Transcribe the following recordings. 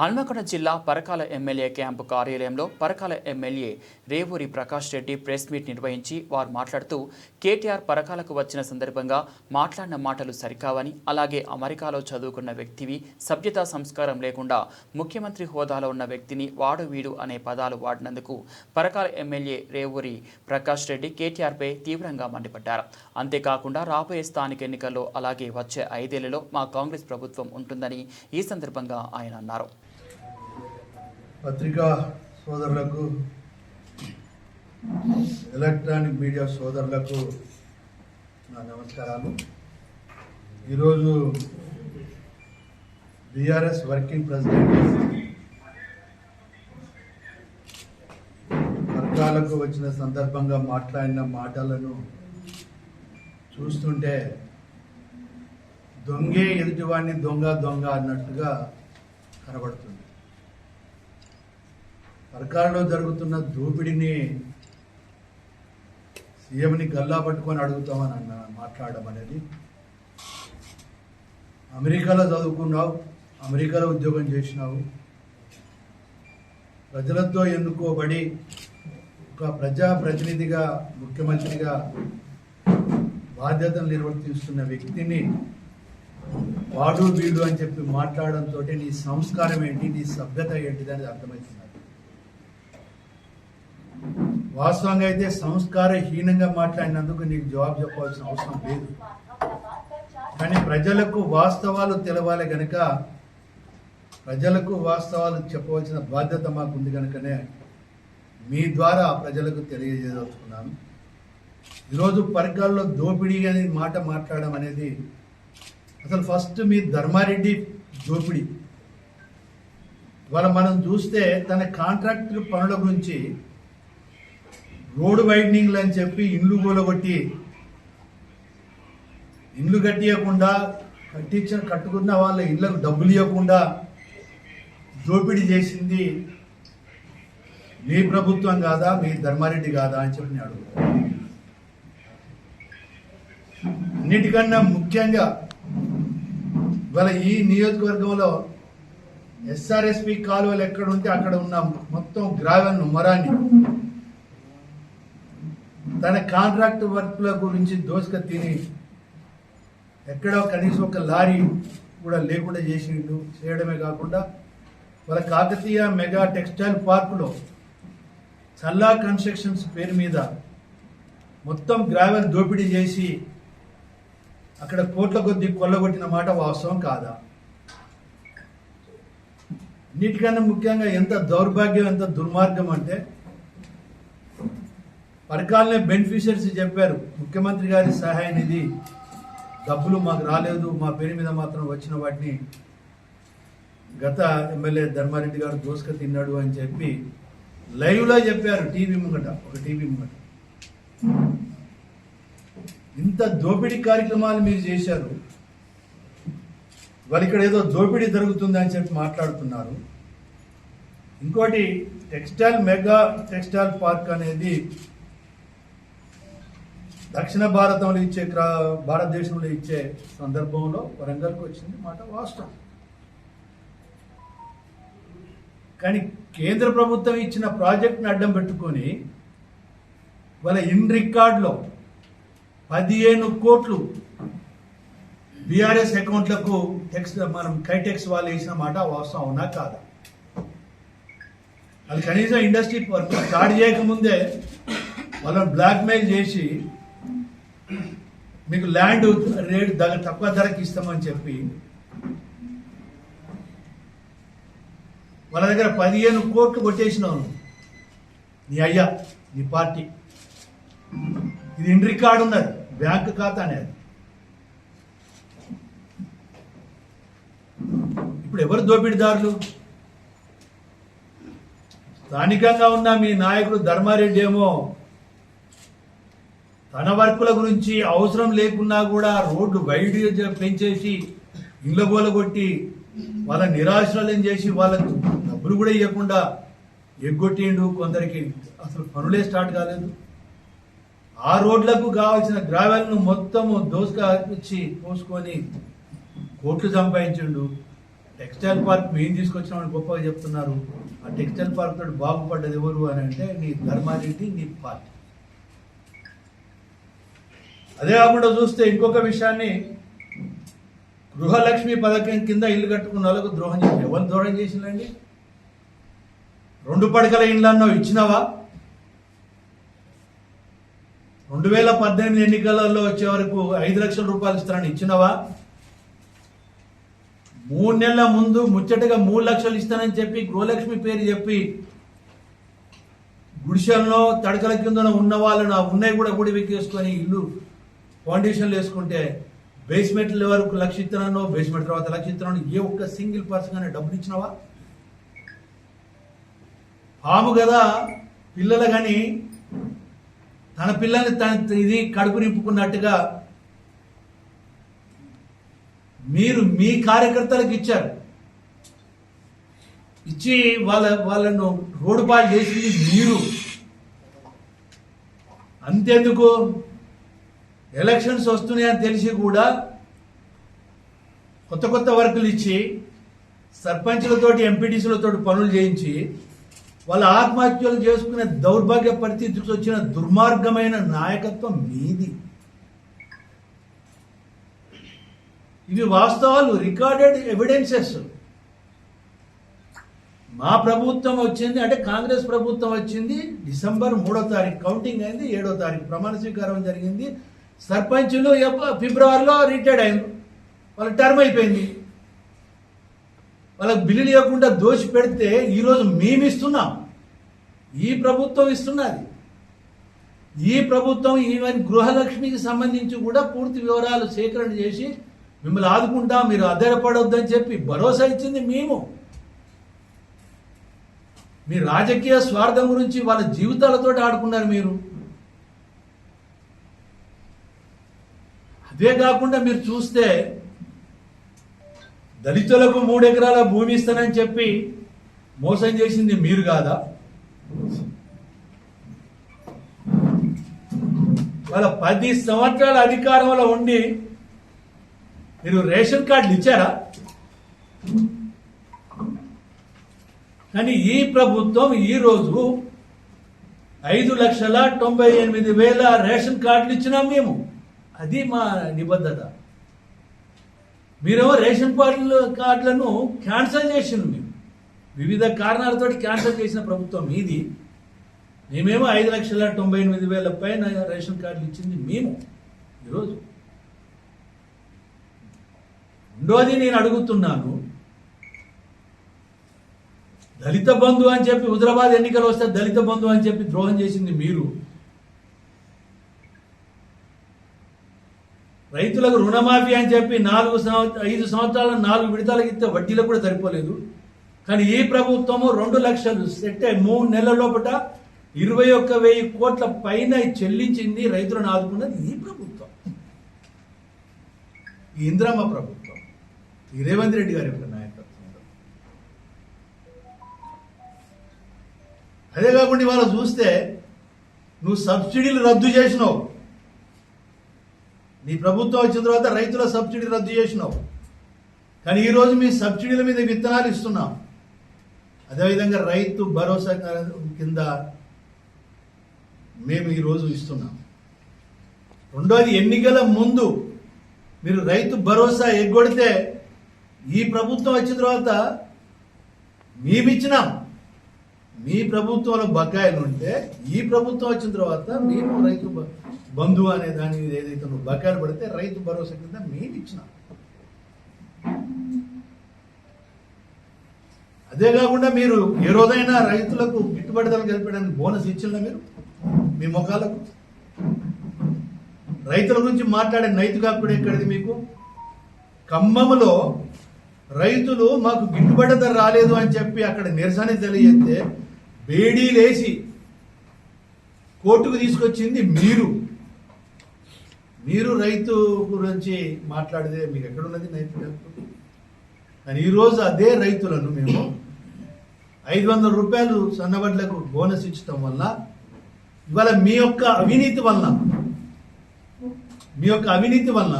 హన్మకొండ జిల్లా Parakala MLA camp కార్యాలయంలో Parakala MLA Revuri Prakash Reddy press meet నిర్వహించి వారు మాట్లాడుతూ కేటీఆర్ పరకాలకు వచ్చిన సందర్భంగా మాట్లాడిన మాటలు సరికావని అలాగే అమెరికాలో చదువుకున్న వ్యక్తివి సభ్యతా సంస్కారం లేకుండా ముఖ్యమంత్రి హోదాలో ఉన్న వ్యక్తిని వాడు వీడు అనే పదాలు వాడినందుకు పరకాల ఎమ్మెల్యే రేవూరి ప్రకాష్ రెడ్డి కేటీఆర్పై తీవ్రంగా మండిపడ్డారు. అంతేకాకుండా రాబోయే స్థానిక ఎన్నికల్లో అలాగే వచ్చే ఐదేళ్ళలో మా కాంగ్రెస్ ప్రభుత్వం ఉంటుందని ఈ సందర్భంగా ఆయన అన్నారు. పత్రికా సోదరులకు ఎలక్ట్రానిక్ మీడియా సోదరులకు నా నమస్కారాలు. ఈరోజు బీఆర్ఎస్ వర్కింగ్ ప్రెసిడెంట్ వర్గాలకు వచ్చిన సందర్భంగా మాట్లాడిన మాటలను చూస్తుంటే దొంగే ఎదుటివాడిని దొంగ దొంగ అన్నట్టుగా కనబడుతుంది. సర్కారులో జరుగుతున్న దోపిడిని సీఎంని గల్లా పట్టుకొని అడుగుతామని అన్న మాట్లాడడం అనేది అమెరికాలో చదువుకున్నావు అమెరికాలో ఉద్యోగం చేసినావు. ప్రజలతో ఎన్నుకోబడి ఒక ప్రజాప్రతినిధిగా ముఖ్యమంత్రిగా బాధ్యతలు నిర్వర్తిస్తున్న వ్యక్తిని వాడు వీడు అని చెప్పి మాట్లాడడంతో నీ సంస్కారం ఏంటి నీ సభ్యత ఏంటిది అనేది అర్థమవుతున్నది వాస్తవంగా అయితే సంస్కారహీనంగా మాట్లాడినందుకు నీకు జవాబు చెప్పాల్సిన అవసరం లేదు. కానీ ప్రజలకు వాస్తవాలు తెలవాలి గనక ప్రజలకు వాస్తవాలు చెప్పవలసిన బాధ్యత మాకుంది కనుకనే మీ ద్వారా ప్రజలకు తెలియజేయదలుచుకున్నాను. ఈరోజు పరికాల్లో దోపిడీ అనే మాట మాట్లాడడం అనేది అసలు ఫస్ట్ మీ ధర్మారెడ్డి దోపిడీ. ఇవాళ మనం చూస్తే తన కాంట్రాక్ట్ పనుల గురించి రోడ్ వైడనింగ్లు అని చెప్పి ఇండ్లు కూలగొట్టి ఇండ్లు కట్టియకుండా కట్టించిన కట్టుకున్న వాళ్ళ ఇళ్ళకు డబ్బులు ఇవ్వకుండా దోపిడీ చేసింది మీ ప్రభుత్వం కాదా మీ ధర్మారెడ్డి కాదా అని చెప్పి నేను అడుగుతాను అన్నిటికన్నా ముఖ్యంగా ఇవాళ ఈ నియోజకవర్గంలో ఎస్ఆర్ఎస్పి కాలువలు ఎక్కడ ఉంటే అక్కడ ఉన్న మొత్తం గ్రావెల్ మరాన్ని తన కాంట్రాక్ట్ వర్క్ల గురించి దోసుక తిని ఎక్కడో కనీసం ఒక లారీ కూడా లేకుండా చేసిండు. చేయడమే కాకుండా వాళ్ళ కాకతీయ మెగా టెక్స్టైల్ పార్కులో చల్లా కన్స్ట్రక్షన్స్ పేరు మీద మొత్తం గ్రావెల్ దోపిడీ చేసి అక్కడ కోట్ల కొద్ది కొల్లగొట్టిన మాట వాస్తవం కాదా? అన్నిటికన్నా ముఖ్యంగా ఎంత దౌర్భాగ్యం ఎంత దుర్మార్గం అంటే పరకాలనే బెనిఫిషియర్స్ చెప్పారు. ముఖ్యమంత్రి గారి సహాయ నిధి. డబ్బులు మాకు రాలేదు. మా పేరు మీద మాత్రం వచ్చిన వాటిని గత ఎమ్మెల్యే ధర్మారెడ్డి గారు దోసుక తిన్నాడు అని చెప్పి లైవ్లో చెప్పారు టీవీ ముంగట ఒక టీవీ ముంగట. ఇంత దోపిడీ కార్యక్రమాలు మీరు చేశారు. వాళ్ళు ఇక్కడ ఏదో దోపిడీ జరుగుతుంది అని చెప్పి మాట్లాడుతున్నారు. ఇంకోటి టెక్స్టైల్ మెగా టెక్స్టైల్ పార్క్ అనేది దక్షిణ భారతంలో ఇచ్చే క్రా- భారతదేశంలో ఇచ్చే సందర్భంలో వరంగల్కి వచ్చింది మాట వాస్తవం కానీ కేంద్ర ప్రభుత్వం ఇచ్చిన ప్రాజెక్ట్ని అడ్డం పెట్టుకొని వాళ్ళ ఇన్ రికార్డులో పదిహేను కోట్లు బీఆర్ఎస్ అకౌంట్లకు టెక్స్ మనం కైటెక్స్ వాళ్ళు వేసిన మాట వాస్తవం అవునా కాదా? అది కనీసం ఇండస్ట్రీ వర్క్ స్టార్ట్ చేయకముందే వాళ్ళని బ్లాక్మెయిల్ చేసి మీకు ల్యాండ్ రేట్ దగ్గర తక్కువ ధరకి ఇస్తామని చెప్పి వాళ్ళ దగ్గర పదిహేను కోట్లు కొట్టేసినావు నీ అయ్యా నీ పార్టీ. ఇది ఇన్ రికార్డు ఉన్నది బ్యాంక్ ఖాతా అనేది. ఇప్పుడు ఎవరు దోపిడీదారులు? స్థానికంగా ఉన్న మీ నాయకుడు ధర్మారెడ్డి ఏమో తన వర్కుల గురించి అవసరం లేకున్నా కూడా రోడ్డు వైడ్ పెంచేసి ఇళ్ళ కొట్టి వాళ్ళ నిరాశ్రయం చేసి వాళ్ళకు డబ్బులు కూడా ఇవ్వకుండా ఎగ్గొట్టిండు కొందరికి. అసలు పనులే స్టార్ట్ కాలేదు. ఆ రోడ్లకు కావాల్సిన గ్రావెల్ను మొత్తము దోసుగా ఇచ్చి పోసుకొని కోట్లు సంపాదించిండు. టెక్స్టైల్ పార్క్ మేము తీసుకొచ్చినామని గొప్పగా చెప్తున్నారు. ఆ టెక్స్టైల్ పార్క్ తోటి బాగుపడ్డది ఎవరు అని అంటే నీ ధర్మారెడ్డి నీ పార్టీ. అదే కాకుండా చూస్తే ఇంకొక విషయాన్ని గృహలక్ష్మి పథకం కింద ఇల్లు కట్టుకున్న వాళ్ళకు ద్రోహం చేసిన ఎవరు ద్రోహం చేసిందండి? రెండు పడకల ఇండ్లన్నో ఇచ్చినావా? రెండు వేల పద్దెనిమిది ఎన్నికలలో వచ్చే వరకు ఐదు లక్షల రూపాయలు ఇస్తారని ఇచ్చినావా? మూడు నెలల ముందు ముచ్చటగా మూడు లక్షలు ఇస్తానని చెప్పి గృహలక్ష్మి పేరు చెప్పి గుడిసెల్లో తడకల కింద ఉన్న వాళ్ళను ఆ ఉన్నాయి కూడా గుడి వెక్కేసుకొని ఇల్లు ఫౌండేషన్లు వేసుకుంటే బేస్మెంట్ వరకు లక్ష ఇస్తున్నాను బేస్మెంట్ తర్వాత లక్ష ఇస్తున్నాను ఏ ఒక్క సింగిల్ పర్సన్ కానీ డబ్బులు ఇచ్చినావా? పాము కదా పిల్లలు కానీ తన పిల్లల్ని తన ఇది కడుపు నింపుకున్నట్టుగా మీరు మీ కార్యకర్తలకు ఇచ్చారు. ఇచ్చి వాళ్ళ వాళ్ళను రోడ్డు పాలు చేసింది మీరు. అంతెందుకు? ఎలక్షన్స్ వస్తున్నాయని తెలిసి కూడా కొత్త కొత్త వర్కులు ఇచ్చి సర్పంచులతోటి ఎంపీటీసీలతో పనులు చేయించి వాళ్ళ ఆత్మహత్యలు చేసుకునే దౌర్భాగ్య పరిస్థితికి వచ్చిన దుర్మార్గమైన నాయకత్వం మీది. ఇవి వాస్తవాలు రికార్డెడ్ ఎవిడెన్సెస్. మా ప్రభుత్వం వచ్చింది అంటే కాంగ్రెస్ ప్రభుత్వం వచ్చింది డిసెంబర్ మూడో తారీఖు కౌంటింగ్ అయింది ఏడో తారీఖు ప్రమాణ స్వీకారం జరిగింది. సర్పంచులు ఎప్ప- ఫిబ్రవరిలో రిటైర్డ్ అయింది వాళ్ళ టర్మ్ అయిపోయింది. వాళ్ళకి బిల్లులు ఇవ్వకుండా దోషి పెడితే ఈరోజు మేము ఇస్తున్నాం. ఈ ప్రభుత్వం ఇస్తున్నది. ఈ ప్రభుత్వం ఈవెన్ గృహలక్ష్మికి సంబంధించి కూడా పూర్తి వివరాలు సేకరణ చేసి మిమ్మల్ని ఆదుకుంటాం మీరు ఆధారపడొద్దని చెప్పి భరోసా ఇచ్చింది మేము. మీ రాజకీయ స్వార్థం గురించి వాళ్ళ జీవితాలతో ఆడుకున్నారు మీరు. అదే కాకుండా మీరు చూస్తే దళితులకు మూడు ఎకరాల భూమి ఇస్తానని చెప్పి మోసం చేసింది మీరు కాదా? వాళ్ళ పది సంవత్సరాల అధికారంలో ఉండి మీరు రేషన్ కార్డులు ఇచ్చారా? కానీ ఈ ప్రభుత్వం ఈరోజు ఐదు లక్షల తొంభై ఎనిమిది వేల రేషన్ కార్డులు ఇచ్చినాం మేము. అది మా నిబద్ధత. మీరేమో రేషన్ కార్డులు కార్డులను క్యాన్సిల్ చేసిండు మేము వివిధ కారణాలతో క్యాన్సిల్ చేసిన ప్రభుత్వం మీది. మేమేమో ఐదు లక్షల తొంభై ఎనిమిది వేల పైన రేషన్ కార్డులు ఇచ్చింది మేము ఈరోజు. రెండోది నేను అడుగుతున్నాను దళిత బంధు అని చెప్పి హుదరాబాద్ ఎన్నికలు వస్తే దళిత బంధు అని చెప్పి ద్రోహం చేసింది మీరు. రైతులకు రుణమాఫీ అని చెప్పి నాలుగు సంవత్సర ఐదు సంవత్సరాల నాలుగు విడతలకు ఇస్తే వడ్డీలకు కూడా సరిపోలేదు. కానీ ఈ ప్రభుత్వము రెండు లక్షలు సెట్ అయ్యి మూడు నెలల లోపల ఇరవై ఒక్క వెయ్యి కోట్ల పైన చెల్లించింది రైతులను ఆదుకున్నది ఈ ప్రభుత్వం. ఈ ప్రభుత్వం. ఈ రేవంత్ రెడ్డి గారి యొక్క నాయకత్వంలో అదే కాకుండా ఇవాళ చూస్తే నువ్వు సబ్సిడీలు రద్దు చేసినావు. నీ ప్రభుత్వం వచ్చిన తర్వాత రైతుల సబ్సిడీ రద్దు చేసినావు. కానీ ఈరోజు మీ సబ్సిడీల మీద విత్తనాలు ఇస్తున్నాం. అదేవిధంగా రైతు భరోసా కింద మేము ఈరోజు ఇస్తున్నాం. రెండోది ఎన్నికల ముందు మీరు రైతు భరోసా ఎగ్గొడితే ఈ ప్రభుత్వం వచ్చిన తర్వాత మేమిచ్చినాం. మీ ప్రభుత్వంలో బకాయిలు ఉంటే ఈ ప్రభుత్వం వచ్చిన తర్వాత మేము రైతు బంధు అనే దాని ఏదైతే నువ్వు బకాయిలు పడితే రైతు భరోసా కింద మేము ఇచ్చినాం. అదే కాకుండా మీరు ఏ రోజైనా రైతులకు గిట్టుబాటు కలిపడానికి బోనస్ ఇచ్చిన మీరు? మీ ముఖాలకు? రైతుల గురించి మాట్లాడే నైతిక హక్కుడు ఎక్కడిది మీకు? ఖమ్మంలో రైతులు మాకు గిట్టుబడి ధర రాలేదు అని చెప్పి అక్కడ నిరసన తెలియజేస్తే బేడీలేసి కోర్టుకు తీసుకొచ్చింది మీరు. మీరు రైతు గురించి మాట్లాడితే మీకు ఎక్కడున్నది నైతిక కానీ ఈరోజు అదే రైతులను మేము ఐదు వందల రూపాయలు సన్నబడ్లకు బోనస్ ఇచ్చటం వల్ల ఇవాళ మీ యొక్క అవినీతి వల్ల మీ యొక్క అవినీతి వల్ల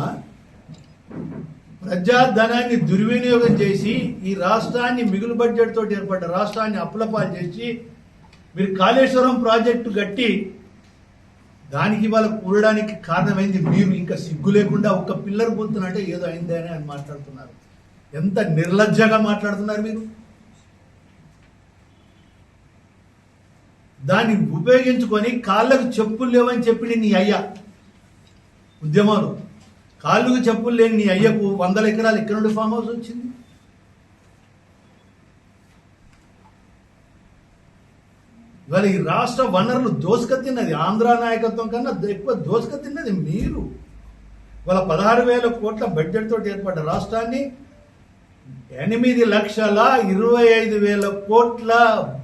ప్రజాధనాన్ని దుర్వినియోగం చేసి ఈ రాష్ట్రాన్ని మిగులు బడ్జెట్ తోటి ఏర్పడ్డ రాష్ట్రాన్ని అప్పులపాలు చేసి మీరు కాళేశ్వరం ప్రాజెక్టు కట్టి దానికి వాళ్ళు కూడడానికి కారణమైంది మీరు. ఇంకా సిగ్గు లేకుండా ఒక్క పిల్లర్ పోతున్నట్టే ఏదో అయింది అని మాట్లాడుతున్నారు. ఎంత నిర్లజ్జగా మాట్లాడుతున్నారు మీరు? దాన్ని ఉపయోగించుకొని కాళ్ళకు చెప్పులు లేవని చెప్పింది నీ అయ్య ఉద్యమాలు. కాళ్ళకు చెప్పులు లేని నీ అయ్యకు వందల ఎకరాలు ఎక్కడ నుండి ఫామ్ హౌస్ వచ్చింది? మరి ఈ రాష్ట్ర వనరులు దోసుక తిన్నది ఆంధ్ర నాయకత్వం కన్నా ఎక్కువ దోసుక తిన్నది మీరు. వాళ్ళ పదహారు వేల కోట్ల బడ్జెట్ తోటి ఏర్పడ్డ రాష్ట్రాన్ని ఎనిమిది లక్షల ఇరవై ఐదు వేల కోట్ల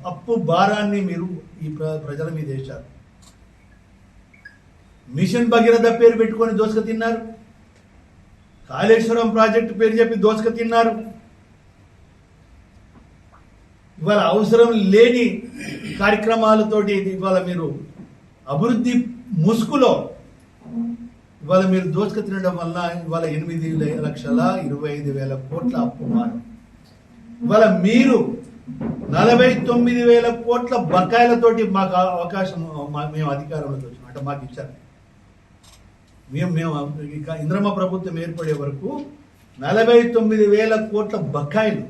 అప్పు భారాన్ని మీరు ఈ ప్ర- ప్రజల మీద వేశారు. మిషన్ భగీరథ పేరు పెట్టుకొని దోసుక తిన్నారు కాళేశ్వరం ప్రాజెక్టు పేరు చెప్పి దోసుక తిన్నారు ఇవాళ అవసరం లేని కార్యక్రమాలతోటి ఇవాళ మీరు అభివృద్ధి ముసుగులో ఇవాళ మీరు దోచుకు తినడం వల్ల ఇవాళ ఎనిమిది లక్షల ఇరవై ఐదు వేల కోట్ల అప్పు మారు ఇవాళ మీరు నలభై తొమ్మిది వేల కోట్ల బకాయిలతోటి మాకు అవకాశం మా- మేము అధికారంలోకి వచ్చాం అంటే మాకు ఇచ్చారు. మేము మేము ఇక ఇంద్రమ్మ ప్రభుత్వం ఏర్పడే వరకు నలభై తొమ్మిది వేల కోట్ల బకాయిలు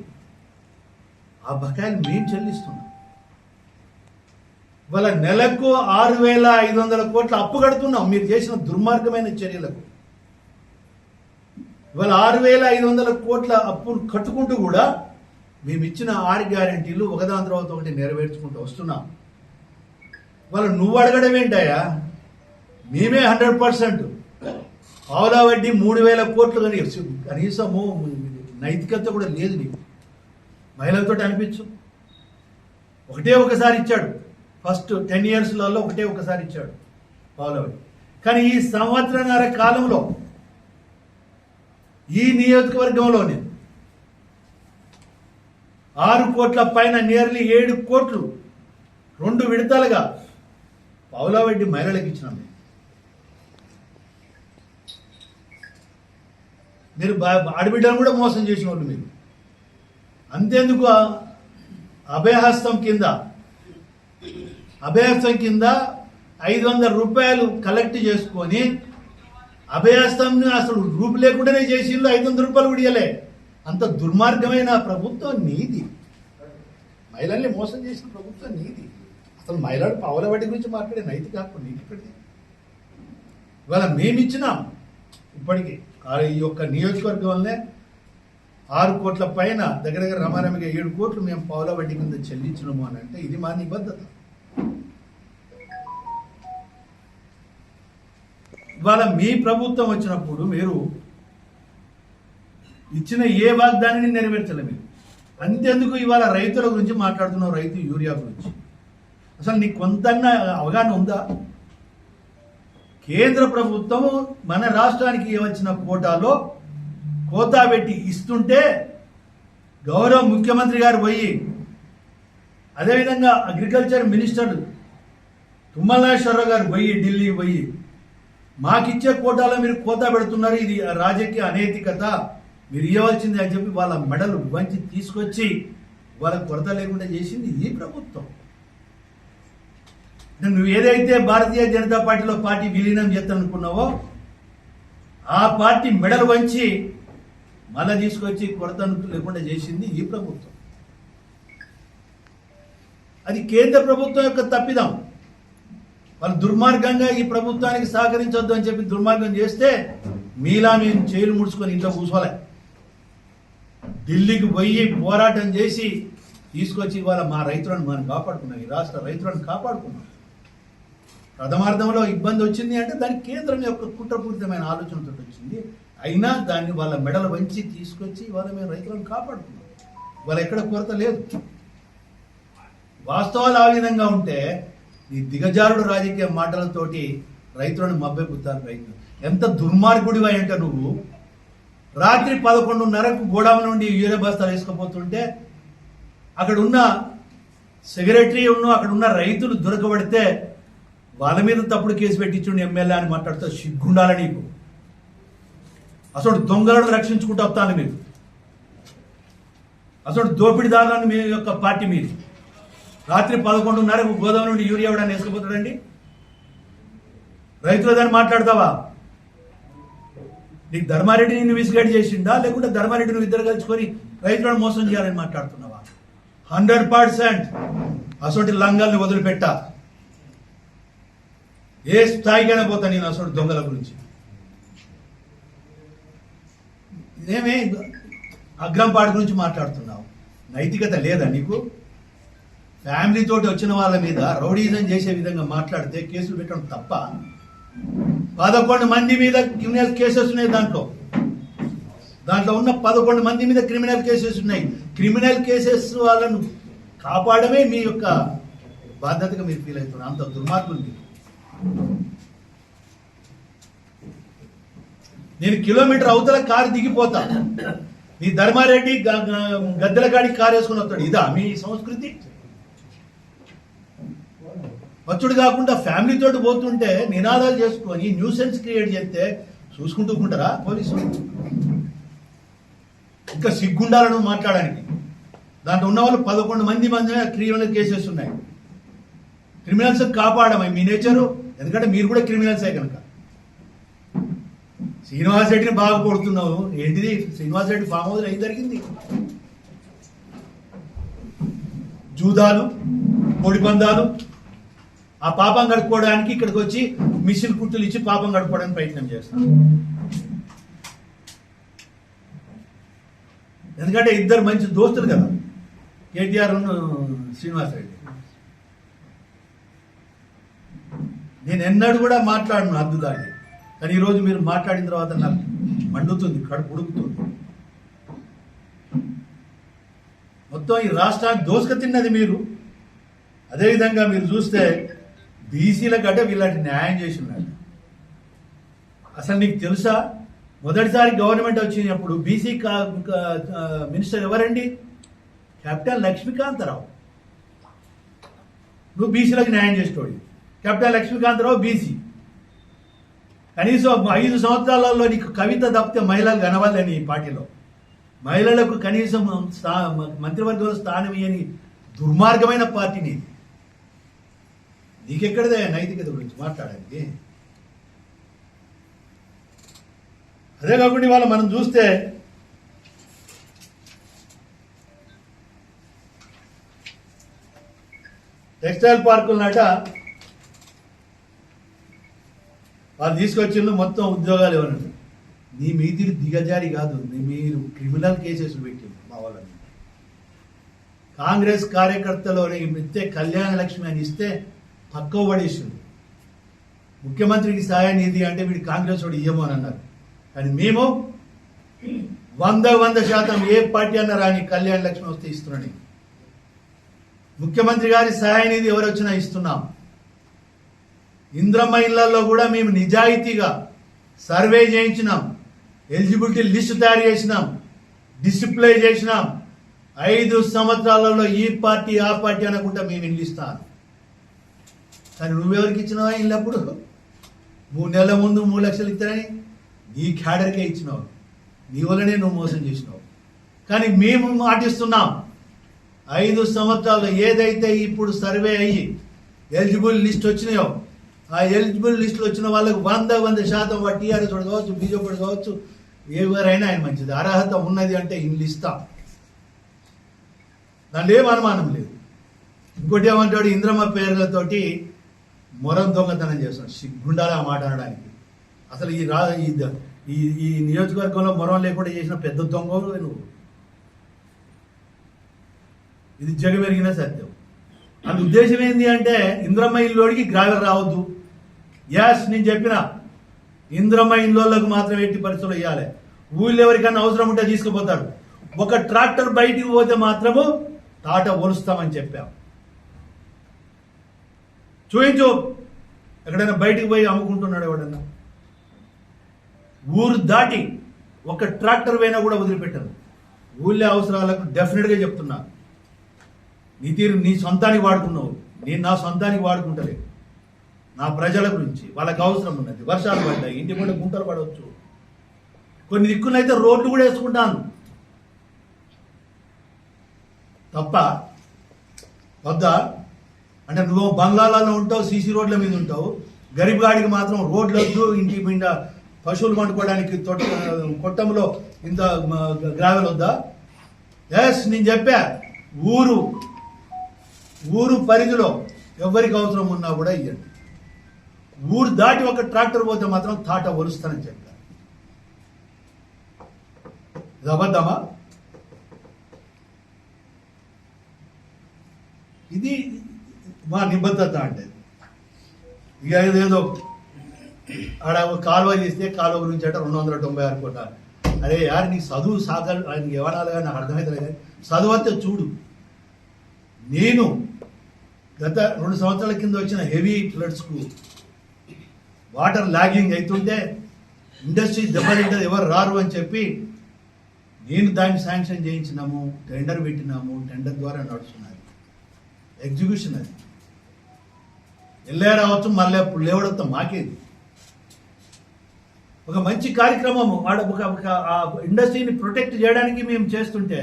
ఆ బకాయిలు మేము చెల్లిస్తున్నాం. వాళ్ళ నెలకు ఆరు వేల ఐదు వందల కోట్ల అప్పు కడుతున్నాం. మీరు చేసిన దుర్మార్గమైన చర్యలకు. ఇవాళ ఆరు వేల ఐదు వందల కోట్ల అప్పును కట్టుకుంటూ కూడా మేము ఇచ్చిన ఆరు గ్యారంటీలు ఒకదాని తర్వాత ఒకటి నెరవేర్చుకుంటూ వస్తున్నాం. వాళ్ళు నువ్వు అడగడం ఏంటయ్యా? మేమే హండ్రెడ్ పర్సెంట్. పావులా వడ్డీ మూడు వేల కోట్లు కానీ కనీసము నైతికత కూడా లేదు నీకు. మహిళలతో అనిపించు. ఒకటే ఒకసారి ఇచ్చాడు. ఫస్ట్ టెన్ ఇయర్స్లలో ఒకటే ఒకసారి ఇచ్చాడు పావులా కానీ ఈ సంవత్సరన్నర కాలంలో ఈ నియోజకవర్గంలోనే ఆరు కోట్ల పైన నియర్లీ ఏడు కోట్లు రెండు విడతలుగా పావులా వడ్డీ మహిళలకు ఇచ్చినాం మీరు బా- కూడా మోసం చేసిన వాళ్ళు మీరు. అంతేందుకు అభయహస్తం కింద అభయహస్తం కింద ఐదు వందల రూపాయలు కలెక్ట్ చేసుకొని అభయహస్తం అసలు రూపు లేకుండానే చేసిండ్రు ఐదు వందల రూపాయలు కూడా అంత దుర్మార్గమైన ప్రభుత్వం నీది మహిళల్ని మోసం చేసిన ప్రభుత్వం నీది అసలు మహిళలు పావుల గురించి మాట్లాడే నైతి కాకుండా నీకు ఇక్కడిది ఇవాళ మేమిచ్చినాం ఇప్పటికీ. ఈ యొక్క నియోజకవర్గం వల్లనే ఆరు కోట్ల పైన దగ్గర దగ్గర రమారమిగా ఏడు కోట్లు మేము పావుల వడ్డీ కింద చెల్లించినాము అని అంటే ఇది మా నిబద్ధత. ఇవాళ మీ ప్రభుత్వం వచ్చినప్పుడు మీరు ఇచ్చిన ఏ వాగ్దానాన్ని నెరవేర్చలే మీరు. అంతేందుకు ఇవాళ రైతుల గురించి మాట్లాడుతున్నావు రైతు యూరియా గురించి. అసలు నీకు కొంత అవగాహన ఉందా? కేంద్ర ప్రభుత్వం మన రాష్ట్రానికి వచ్చిన కోటాలో కోతా పెట్టి ఇస్తుంటే గౌరవ ముఖ్యమంత్రి గారు పోయి అదేవిధంగా అగ్రికల్చర్ మినిస్టర్ తుమ్మల నాగేశ్వరరావు గారు పోయి ఢిల్లీ పోయి మాకిచ్చే కోటాలో మీరు కోతా పెడుతున్నారు ఇది రాజకీయ అనైతికత మీరు ఇవ్వవలసింది అని చెప్పి వాళ్ళ మెడలు వంచి తీసుకొచ్చి వాళ్ళ కొరత లేకుండా చేసింది ఈ ప్రభుత్వం. నువ్వు ఏదైతే భారతీయ జనతా పార్టీలో పార్టీ విలీనం చేస్తానుకున్నావో ఆ పార్టీ మెడలు వంచి మళ్ళా తీసుకొచ్చి కొరతను లేకుండా చేసింది ఈ ప్రభుత్వం. అది కేంద్ర ప్రభుత్వం యొక్క తప్పిదం. వాళ్ళు దుర్మార్గంగా ఈ ప్రభుత్వానికి సహకరించొద్దు అని చెప్పి దుర్మార్గం చేస్తే మీలా మేము చేలు ముడుచుకొని ఇంట్లో కూర్చోలే. ఢిల్లీకి పోయి పోరాటం చేసి తీసుకొచ్చి ఇవాళ మా రైతులను మనం కాపాడుకున్నాం. ఈ రాష్ట్ర రైతులను కాపాడుకున్నాం. ప్రథమార్థంలో ఇబ్బంది వచ్చింది అంటే దానికి కేంద్రం యొక్క కుట్రపూరితమైన ఆలోచనతో వచ్చింది. అయినా దాన్ని వాళ్ళ మెడలు వంచి తీసుకొచ్చి ఇవాళ మేము రైతులను కాపాడుతున్నాం వాళ్ళ ఎక్కడ కొరత లేదు. వాస్తవాలు ఆ విధంగా ఉంటే ఈ దిగజారుడు రాజకీయ మాటలతోటి రైతులను మభ్యపుతారు రైతులు ఎంత దుర్మార్గుడివై అంటే నువ్వు రాత్రి పదకొండున్నరకు గోడౌన్ నుండి యూరియా బస్తాలు వేసుకుపోతుంటే అక్కడ ఉన్న సెక్రటరీ ఉన్న అక్కడ ఉన్న రైతులు దొరకబడితే వాళ్ళ మీద తప్పుడు కేసు పెట్టించుండి ఎమ్మెల్యే అని మాట్లాడుతూ సిగ్గుండాలి నీకు? అసలు దొంగలను రక్షించుకుంటూ వస్తాను మీరు. అసలు దోపిడీదారులను మీ యొక్క పార్టీ మీరు. రాత్రి పదకొండున్నరకు గోదావరి నుండి యూరియా కూడా వేసుకుపోతాడండి రైతుల దాన్ని మాట్లాడతావా? నీకు ధర్మారెడ్డి నిన్ను మిస్గైడ్ చేసిందా లేకుంటే ధర్మారెడ్డి నువ్వు ఇద్దరు కలుసుకొని రైతులను మోసం చేయాలని మాట్లాడుతున్నావా? Hundred percent. అసోటి లంగాల్ని వదిలిపెట్టా. ఏ స్థాయికైనా పోతా నేను అసలు దొంగల గురించి. మేమే అగ్రంపాడు గురించి మాట్లాడుతున్నావు. నైతికత లేదా నీకు? ఫ్యామిలీ తోటి వచ్చిన వాళ్ళ మీద రౌడీజం చేసే విధంగా మాట్లాడితే కేసులు పెట్టడం తప్ప పదకొండు మంది మీద క్రిమినల్ కేసెస్ ఉన్నాయి దాంట్లో. దాంట్లో ఉన్న పదకొండు మంది మీద క్రిమినల్ కేసెస్ ఉన్నాయి. క్రిమినల్ కేసెస్ వాళ్ళను కాపాడమే మీ యొక్క బాధ్యతగా మీరు ఫీల్ అవుతున్నారు. అంత దుర్మార్గులు మీరు. నేను కిలోమీటర్ అవతల కారు దిగిపోతా. నీ ధర్మారెడ్డి గ- గద్దెల కాడికి కారు వేసుకుని వస్తాడు. ఇదా మీ సంస్కృతి? వచ్చుడు కాకుండా ఫ్యామిలీ తోటి పోతుంటే నినాదాలు చేసుకొని న్యూసెన్స్ క్రియేట్ చేస్తే చూసుకుంటూ ఉంటారా పోలీసు ఇంకా సిగ్గుండాలను మాట్లాడడానికి. దాంట్లో ఉన్న వాళ్ళు పదకొండు మంది మంది క్రిమినల్ కేసెస్ ఉన్నాయి. క్రిమినల్స్ కాపాడమే మీ నేచరు. ఎందుకంటే మీరు కూడా క్రిమినల్సే కనుక. శ్రీనివాస్ రెడ్డిని బాగా కొడుతున్నావు. ఏంటిది? శ్రీనివాస్ రెడ్డి ఫామ్ హౌస్ ఏం జరిగింది? జూదాలు పొడిపందాలు ఆ పాపం గడుపుకోవడానికి ఇక్కడికి వచ్చి మిషన్ కుట్టులు ఇచ్చి పాపం గడుపుకోవడానికి ప్రయత్నం చేస్తాను ఎందుకంటే ఇద్దరు మంచి దోస్తులు కదా. కేటీఆర్ శ్రీనివాస్ రెడ్డి నేను ఎన్నడూ కూడా మాట్లాడను అద్దుదాన్ని కానీ ఈరోజు మీరు మాట్లాడిన తర్వాత నాకు మండుతుంది కడుపు ఉడుకుతుంది. మొత్తం ఈ రాష్ట్రానికి దోసుక తిన్నది మీరు అదేవిధంగా మీరు చూస్తే బీసీల గడ్డ వీళ్ళకి న్యాయం చేసి ఉన్నారు. అసలు నీకు తెలుసా? మొదటిసారి గవర్నమెంట్ వచ్చినప్పుడు బీసీ మినిస్టర్ ఎవరండి? కెప్టెన్ లక్ష్మీకాంతరావు. నువ్వు బీసీలకు న్యాయం చేసేటోడి కెప్టెన్ లక్ష్మీకాంతరావు బీసీ. కనీసం ఐదు సంవత్సరాలలో నీకు కవిత తప్పితే మహిళలు కనవాలని ఈ పార్టీలో. మహిళలకు కనీసం స్థా మంత్రివర్గంలో స్థానం ఇయ్యని దుర్మార్గమైన పార్టీ ఇది నీకెక్కడదే నైతికత గురించి మాట్లాడడానికి అదే కాకుండా ఇవాళ మనం చూస్తే టెక్స్టైల్ పార్కులు నాట వాళ్ళు తీసుకొచ్చిండు మొత్తం ఉద్యోగాలు ఇవ్వనండి నీ మీది దిగజారి కాదు నీ మీరు క్రిమినల్ కేసెస్ పెట్టింది మా వాళ్ళని. కాంగ్రెస్ కార్యకర్తలోని ఇస్తే కళ్యాణ లక్ష్మి అని ఇస్తే పక్కవ పడేసిండు ముఖ్యమంత్రికి సహాయ నిధి అంటే వీడు కాంగ్రెస్ వాడు ఇయ్యము అని అన్నారు. కానీ మేము వంద వంద శాతం ఏ పార్టీ అన్నా రాని కళ్యాణ లక్ష్మి వస్తే ఇస్తున్నాను ముఖ్యమంత్రి గారి సహాయ నిధి ఎవరు వచ్చినా ఇస్తున్నాం. ఇంద్రమ్మ ఇళ్ళలో కూడా మేము నిజాయితీగా సర్వే చేయించినాం. ఎలిజిబిలిటీ లిస్ట్ తయారు చేసినాం. డిసిప్లై చేసినాం. ఐదు సంవత్సరాలలో ఈ పార్టీ ఆ పార్టీ అనకుండా మేము ఇల్లు ఇస్తాను కానీ నువ్వెవరికి ఇచ్చినావా ఇల్లు అప్పుడు? మూడు నెలల ముందు మూడు లక్షలు ఇస్తారని నీ క్యాడర్కే ఇచ్చినావు. నీ వల్లనే నువ్వు మోసం చేసినావు. కానీ మేము మాటిస్తున్నాం. ఐదు సంవత్సరాలు ఏదైతే ఇప్పుడు సర్వే అయ్యి ఎలిజిబుల్ లిస్ట్ వచ్చినాయో ఆ ఎలిజిబుల్ లిస్టులు వచ్చిన వాళ్ళకి వంద వంద శాతం వాడు టీఆర్ఎస్ వాడు కావచ్చు బీజేపీ కావచ్చు ఎవరైనా ఆయన మంచిది. అర్హత ఉన్నది అంటే ఇల్లు ఇస్తాం దాంట్లో ఏం అనుమానం లేదు. ఇంకోటి ఏమంటాడు? ఇంద్రమ్మ పేర్లతోటి మొరం దొంగతనం చేస్తాం సిగ్గుండాలి ఆ మాట అనడానికి. అసలు ఈ రా ఈ ఈ ఈ నియోజకవర్గంలో మొరం లేకుండా చేసిన పెద్ద దొంగ నువ్వు. ఇది జగమెరిగిన సత్యం. అందు ఉద్దేశం ఏంటి అంటే ఇంద్రమ్మ ఇల్లుడికి గ్రావెల్ రావద్దు. యాస్ నేను చెప్పిన ఇంద్రమ్మ ఇల్లులకు మాత్రం ఎట్టి పరిస్థితులు ఇవ్వాలి ఊళ్ళో ఎవరికైనా అవసరం ఉంటే తీసుకుపోతాడు. ఒక ట్రాక్టర్ బయటికి పోతే మాత్రము తాట ఒలుస్తామని చెప్పాం. చూయించు ఎక్కడైనా బయటికి పోయి అమ్ముకుంటున్నాడు ఎవడన్నా. ఊరు దాటి ఒక ట్రాక్టర్ పోయినా కూడా వదిలిపెట్టాను ఊళ్ళో అవసరాలకు డెఫినెట్గా చెప్తున్నా. నీ తీరు నీ సొంతానికి వాడుకున్నావు. నేను నా సొంతానికి వాడుకుంటలే నా ప్రజల గురించి వాళ్ళకి అవసరం ఉన్నది. వర్షాలు పడ్డాయి ఇంటి ముందు గుంటలు పడవచ్చు. కొన్ని దిక్కునైతే రోడ్లు కూడా వేసుకుంటాను. తప్ప వద్దా? అంటే నువ్వు బంగ్లాలలో ఉంటావు సీసీ రోడ్ల మీద ఉంటావు. గరీబ్ గాడికి మాత్రం రోడ్లు వద్దు ఇంటి మీద పశువులు పండుకోవడానికి తొట్ట కొట్టంలో ఇంత గ్రావెల్ వద్దా? ఎస్ నేను చెప్పా. ఊరు ఊరు పరిధిలో ఎవరికి అవసరం ఉన్నా కూడా ఇవ్వండి ఊరు దాటి ఒక ట్రాక్టర్ పోతే మాత్రం తాట ఒలుస్తానని చెప్పారు. ఇది అబద్ధమా? ఇది మా నిబద్ధత అంటే ఇక ఏదో ఆడ కాలువ తీస్తే కాలువ గురించి అంటే రెండు వందల తొంభై ఆరు కోట అరే యార్ నీ చదువు సాగలు నీకు కానీ నాకు అర్థమవుతుంది కానీ చదువు అంతే చూడు. నేను గత రెండు సంవత్సరాల కింద వచ్చిన హెవీ ఫ్లడ్స్కు వాటర్ లాగింగ్ అవుతుంటే ఇండస్ట్రీ దెబ్బతింటది ఎవరు రారు అని చెప్పి నేను దాన్ని శాంక్షన్ చేయించినాము టెండర్ పెట్టినాము టెండర్ ద్వారా నడుస్తున్నది. ఎగ్జిక్యూషన్ అది. వెళ్ళే రావచ్చు మళ్ళీ లేవడంతో మాకేది. ఒక మంచి కార్యక్రమము వాడు ఒక ఒక ఆ ఇండస్ట్రీని ప్రొటెక్ట్ చేయడానికి మేము చేస్తుంటే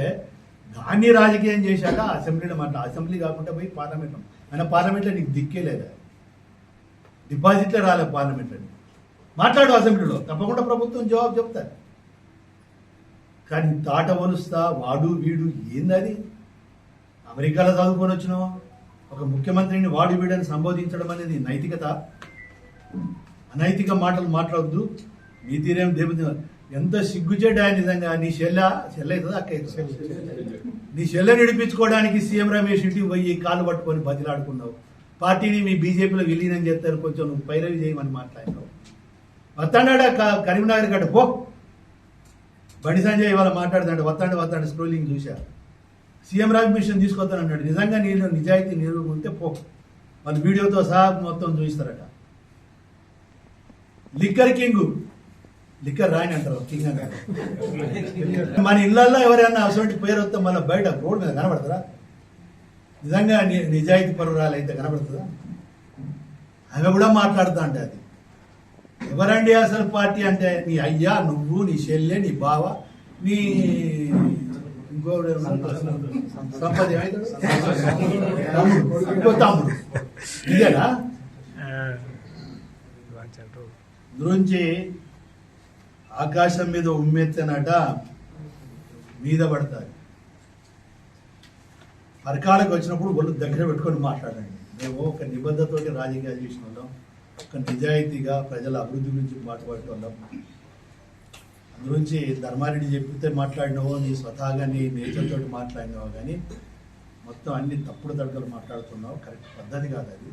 దాన్ని రాజకీయం చేశాక అసెంబ్లీలో మాట అసెంబ్లీ కాకుండా పోయి పార్లమెంట్ ఆయన పార్లమెంట్లో నీకు దిక్కే లేదా డిపాజిట్లే రాలేదు పార్లమెంట్లో మాట్లాడు అసెంబ్లీలో. తప్పకుండా ప్రభుత్వం జవాబు చెప్తారు కానీ తాట వలుస్తా వాడు వీడు ఏందది? అమెరికాలో చదువుకొని వచ్చినావు. ఒక ముఖ్యమంత్రిని వాడు వీడని సంబోధించడం అనేది నైతికత. అనైతిక మాటలు మాట్లాడద్దు. మీ తీరేం దేవత ఎంత సిగ్గుచేడా నిజంగా? నీ చెల్ల చెల్ల అవుతుందా అక్క నీ చెల్లెని నడిపించుకోవడానికి సీఎం రమేష్ ఇంటికి పోయి కాలు పట్టుకొని బతిలాడుకున్నావు. పార్టీని మీ బీజేపీలో విలీనం చేస్తారు. కొంచెం నువ్వు పైరవి చేయమని మాట్లాడినావు. వత్తాడా కరీంనగర్ గడ్డ? పో. బండి సంజయ్ ఇవాళ మాట్లాడుతాడు వత్తాడు వత్తాడు స్క్రోలింగ్ చూశా. సీఎం రాజ్ మిషన్ తీసుకొస్తాను అన్నాడు. నిజంగా నీళ్ళు నిజాయితీ నీరు ఉంటే పో. వాళ్ళు వీడియోతో సహా మొత్తం చూపిస్తారట లిక్కర్ కింగ్. లిక్కర్ రాయని అంటారు కింగ్ మన ఇళ్ళల్లో ఎవరైనా అటువంటి పేరు వస్తే మన బయట రోడ్ మీద కనబడతారా నిజంగా ని- నిజాయితీ పరురాలు అయితే కనబడుతుందా ఆమె కూడా మాట్లాడుతా అంటే అది ఎవరండి అసలు పార్టీ అంటే నీ అయ్యా నువ్వు నీ చెల్లె నీ బావ నీ ఇంకో సంపద ఇంకో తమ్ముడు ఇదేనా గురించి ఆకాశం మీద ఉమ్మెత్తనట మీద పడతారు. పరకాలకు వచ్చినప్పుడు ఒళ్ళు దగ్గర పెట్టుకొని మాట్లాడండి. మేము ఒక నిబద్ధతోటి రాజకీయాలు చేసిన వాళ్ళం ఒక నిజాయితీగా ప్రజల అభివృద్ధి గురించి మాట్లాడే వాళ్ళం ధర్మారెడ్డి చెప్తే మాట్లాడినావో నీ స్వతహాగా నీ నేచర్తో మాట్లాడినావో కానీ మొత్తం అన్ని తప్పుడు తడకలు మాట్లాడుతున్నావు. కరెక్ట్ పద్ధతి కాదు అది.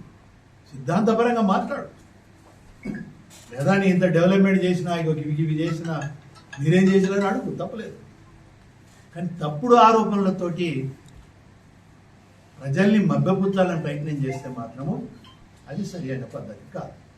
సిద్ధాంతపరంగా మాట్లాడు. లేదా నీ ఇంత డెవలప్మెంట్ చేసినా ఇవి ఇవి చేసినా మీరేం చేసినా అడుగు తప్పలేదు. కానీ తప్పుడు ఆరోపణలతోటి ప్రజల్ని మభ్యపుచ్చాలని ప్రయత్నం చేస్తే మాత్రము అది సరి అయిన పద్ధతి కాదు.